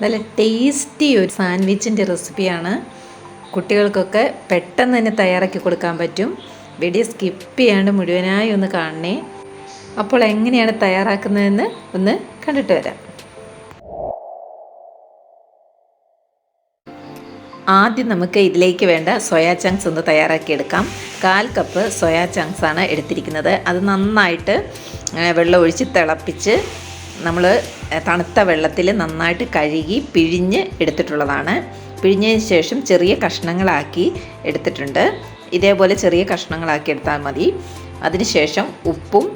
നല്ല ടേസ്റ്റി ഒരു സാൻഡ്വിച്ചിന്റെ റെസിപ്പിയാണ് കുട്ടികൾക്കൊക്കെ പെട്ടെന്ന് തന്നെ തയ്യാറാക്കി കൊടുക്കാൻ പറ്റും. വീഡിയോ സ്കിപ്പ് ചെയ്യാണ്ട് മുഴുവനായി ഒന്ന് കാണണേ. അപ്പോൾ എങ്ങനെയാണ് തയ്യാറാക്കുന്നതെന്ന് ഒന്ന് കണ്ടിട്ട് വരാം. ആദ്യം നമുക്ക് ഇതിലേക്ക് വേണ്ട സോയാ ചങ്ക്സ് ഒന്ന് തയ്യാറാക്കിയെടുക്കാം കാൽ കപ്പ് സോയാ ചങ്ക്സ് ആണ് എടുത്തിരിക്കുന്നത്. അത് നന്നായിട്ട് വെള്ളം ഒഴിച്ച് തിളപ്പിച്ച് നമ്മൾ തണുത്ത വെള്ളത്തിൽ നന്നായിട്ട് കഴുകി പിഴിഞ്ഞ് എടുത്തിട്ടുള്ളതാണ്. പിഴിഞ്ഞതിന് ശേഷം ചെറിയ കഷ്ണങ്ങളാക്കി എടുത്തിട്ടുണ്ട്. ഇതേപോലെ ചെറിയ കഷ്ണങ്ങളാക്കി എടുത്താൽ മതി. അതിനുശേഷം ഉപ്പും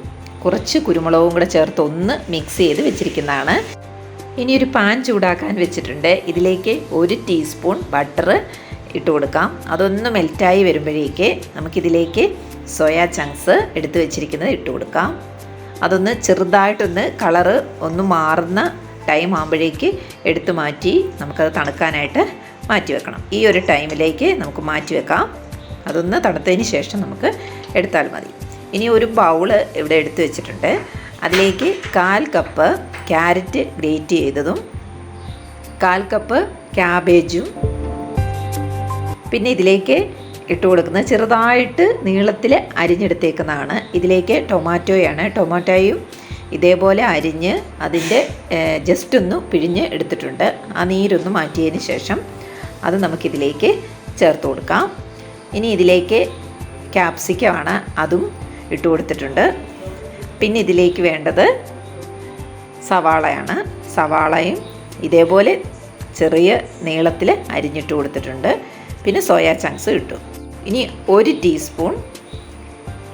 കുറച്ച് കുരുമുളകും കൂടെ ചേർത്ത് ഒന്ന് മിക്സ് ചെയ്ത് വെച്ചിരിക്കുന്നതാണ്. ഇനി ഒരു പാൻ ചൂടാക്കാൻ വെച്ചിട്ടുണ്ട്. ഇതിലേക്ക് ഒരു ടീസ്പൂൺ ബട്ടർ ഇട്ട് കൊടുക്കാം. അതൊന്ന് മെൽറ്റായി വരുമ്പോഴേക്ക് നമുക്കിതിലേക്ക് സോയാ ചങ്ക്സ് എടുത്ത് വെച്ചിരിക്കുന്നത് ഇട്ട് കൊടുക്കാം. അതൊന്ന് ചെറുതായിട്ടൊന്ന് കളറ് ഒന്ന് മാറുന്ന ടൈം ആകുമ്പോഴേക്ക് എടുത്തു മാറ്റി നമുക്കത് തണുക്കാനായിട്ട് മാറ്റി വെക്കണം. ഈ ഒരു ടൈമിലേക്ക് നമുക്ക് മാറ്റി വെക്കാം. അതൊന്ന് തണുത്തതിന് ശേഷം നമുക്ക് എടുത്താൽ മതി. ഇനി ഒരു ബൗൾ ഇവിടെ എടുത്തു വെച്ചിട്ടുണ്ട്. അതിലേക്ക് കാൽ കപ്പ് ക്യാരറ്റ് ഗ്രേറ്റ് ചെയ്തതും കാൽ കപ്പ് ക്യാബേജും പിന്നെ ഇതിലേക്ക് ഇട്ട് കൊടുക്കുന്നത് ചെറുതായിട്ട് നീളത്തിൽ അരിഞ്ഞെടുത്തേക്കുന്നതാണ്. ഇതിലേക്ക് ടൊമാറ്റോയാണ്. ടൊമാറ്റോയും ഇതേപോലെ അരിഞ്ഞ് അതിന്റെ ജസ്റ്റ് ഒന്ന് പിഴിഞ്ഞ് എടുത്തിട്ടുണ്ട്. ആ നീരൊന്ന് മാറ്റിയതിന് ശേഷം അത് നമുക്കിതിലേക്ക് ചേർത്ത് കൊടുക്കാം. ഇനി ഇതിലേക്ക് ക്യാപ്സിക്കമാണ് അതും ഇട്ട് കൊടുത്തിട്ടുണ്ട്. പിന്നെ ഇതിലേക്ക് വേണ്ടത് സവാളയാണ്. സവാളയും ഇതേപോലെ ചെറിയ നീളത്തിൽ അരിഞ്ഞിട്ട് കൊടുത്തിട്ടുണ്ട്. പിന്നെ സോയാ ചങ്ക്സ് ഇട്ടു. ഇനി ഒരു ടീസ്പൂൺ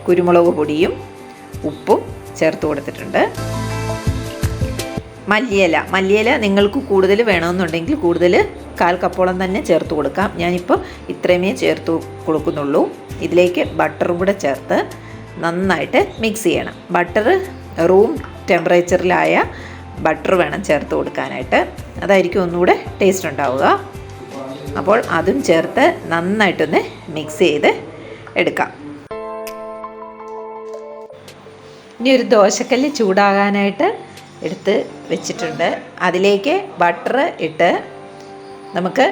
കുരുമുളക് പൊടിയും ഉപ്പും ചേർത്ത് കൊടുത്തിട്ടുണ്ട്. മല്ലിയില. മല്ലിയില നിങ്ങൾക്ക് കൂടുതൽ വേണമെന്നുണ്ടെങ്കിൽ കൂടുതൽ കാൽ കപ്പോളം തന്നെ ചേർത്ത് കൊടുക്കാം. ഞാനിപ്പോൾ ഇത്രയുമേ ചേർത്ത് കൊടുക്കുന്നുള്ളൂ. ഇതിലേക്ക് ബട്ടറും കൂടെ ചേർത്ത് നന്നായിട്ട് മിക്സ് ചെയ്യണം. ബട്ടർ റൂം ടെമ്പറേച്ചറിലായ ബട്ടർ വേണം ചേർത്ത് കൊടുക്കാനായിട്ട്. അതായിരിക്കും ഒന്നുകൂടെ ടേസ്റ്റ് ഉണ്ടാവുക. അപ്പോൾ അതും ചേർത്ത് നന്നായിട്ടൊന്ന് മിക്സ് ചെയ്ത് എടുക്കാം. ഇനി ഒരു ദോശക്കല്ല് ചൂടാകാനായിട്ട് എടുത്ത് വെച്ചിട്ടുണ്ട്. അതിലേക്ക് ബട്ടർ ഇട്ട് നമുക്ക്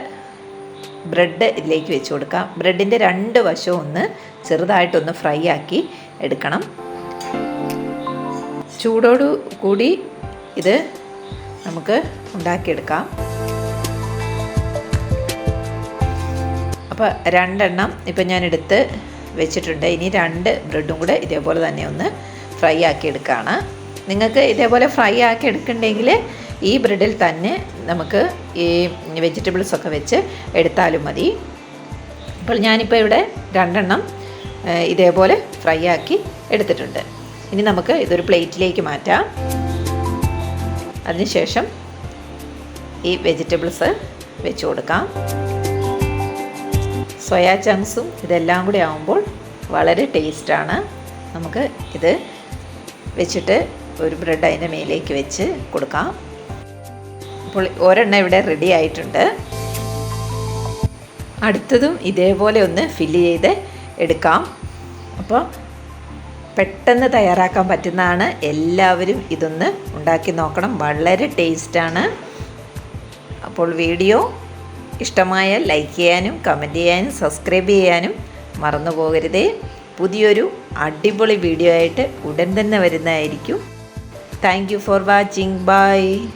ബ്രെഡ് ഇതിലേക്ക് വെച്ച് കൊടുക്കാം. ബ്രെഡിന്റെ രണ്ട് വശവും ഒന്ന് ചെറുതായിട്ടൊന്ന് ഫ്രൈ ആക്കി എടുക്കണം. ചൂടോടു കൂടി ഇത് നമുക്ക് ഉണ്ടാക്കിയെടുക്കാം. അപ്പോൾ രണ്ടെണ്ണം ഇപ്പം ഞാൻ എടുത്ത് വെച്ചിട്ടുണ്ട്. ഇനി രണ്ട് ബ്രെഡും കൂടെ ഇതേപോലെ തന്നെ ഒന്ന് ഫ്രൈ ആക്കി എടുക്കുകയാണ് നിങ്ങൾക്ക് ഇതേപോലെ ഫ്രൈ ആക്കി എടുക്കണ്ടെങ്കിൽ ഈ ബ്രെഡിൽ തന്നെ നമുക്ക് ഈ വെജിറ്റബിൾസ് ഒക്കെ വെച്ച് എടുത്താലും മതി. അപ്പോൾ ഞാനിപ്പോൾ ഇവിടെ രണ്ടെണ്ണം ഇതേപോലെ ഫ്രൈ ആക്കി എടുത്തിട്ടുണ്ട്. ഇനി നമുക്ക് ഇതൊരു പ്ലേറ്റിലേക്ക് മാറ്റാം. അതിനുശേഷം ഈ വെജിറ്റബിൾസ് വെച്ച് കൊടുക്കാം. സോയാ ചങ്ക്സും ഇതെല്ലാം കൂടി ആകുമ്പോൾ വളരെ ടേസ്റ്റാണ്. നമുക്ക് ഇത് വെച്ചിട്ട് ഒരു ബ്രെഡ് അതിന്റെ മേലേക്ക് വെച്ച് കൊടുക്കാം. അപ്പോൾ ഒരെണ്ണം ഇവിടെ റെഡി ആയിട്ടുണ്ട്. അടുത്തതും ഇതേപോലെ ഒന്ന് ഫില്ല് ചെയ്ത് എടുക്കാം. അപ്പോൾ പെട്ടെന്ന് തയ്യാറാക്കാൻ പറ്റുന്നതാണ്. എല്ലാവരും ഇതൊന്ന് ഉണ്ടാക്കി നോക്കണം. വളരെ ടേസ്റ്റാണ്. അപ്പോൾ വീഡിയോ ഇഷ്ടമായാൽ ലൈക്ക് ചെയ്യാനും കമന്റ് ചെയ്യാനും സബ്സ്ക്രൈബ് ചെയ്യാനും മറന്നു പോകരുതേ. പുതിയൊരു അടിപൊളി വീഡിയോ ആയിട്ട് ഉടൻ തന്നെ വരുന്നതായിരിക്കും. Thank you for watching bye